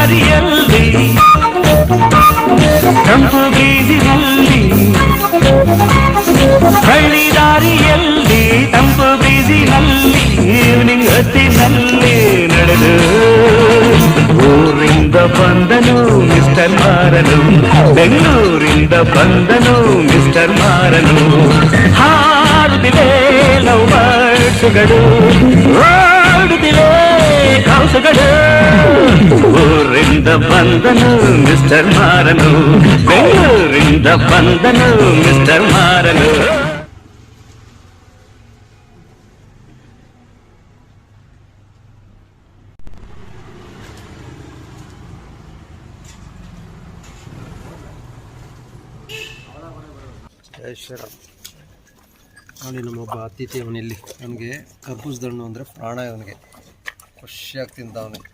ದಾರಿಯಲ್ಲಿ ತಂಪು ಬೀದಿನಲ್ಲಿ ಹಳ್ಳಿ ದಾರಿಯಲ್ಲಿ ತಂಪು ಬೀದಿನಲ್ಲಿ ಈವ್ನಿಂಗ್ ಹೊತ್ತಿನಲ್ಲಿ ನಡೆದು ಊರಿಂದ ಬಂದನು ಮಿಸ್ಟರ್ ಮಾರನು ಬೆಂಗಳೂರಿಂದ ಬಂದನು ಮಿಸ್ಟರ್ ಮಾರನು ಹಾಡುತ್ತಿವೆ ಲವ್ ಬರ್ಡ್ಸ್ಗಳು ಓಡುತ್ತಿವೆ ಕೌಸುಗಳು ಊರಿಂದ ಬಂದನು ಮಿಸ್ಟರ್ ಮಾರನು. ಬೆಂಗಳೂರಿಂದ ಬಂದನು ಮಿಸ್ಟರ್ ಮಾರನು. ಶ್ರೀರಾಮ್ ನೋಡಿ, ನಮ್ಮೊಬ್ಬ ಅತಿಥಿ ಅವನಿಲ್ಲಿ. ಅವನಿಗೆ ಕರ್ಬೂಜದಣ್ಣು ಅಂದರೆ ಪ್ರಾಣ ಅವನಿಗೆ. ಖುಷಿಯಾಗಿ ತಿಂದ ಅವನಿಗೆ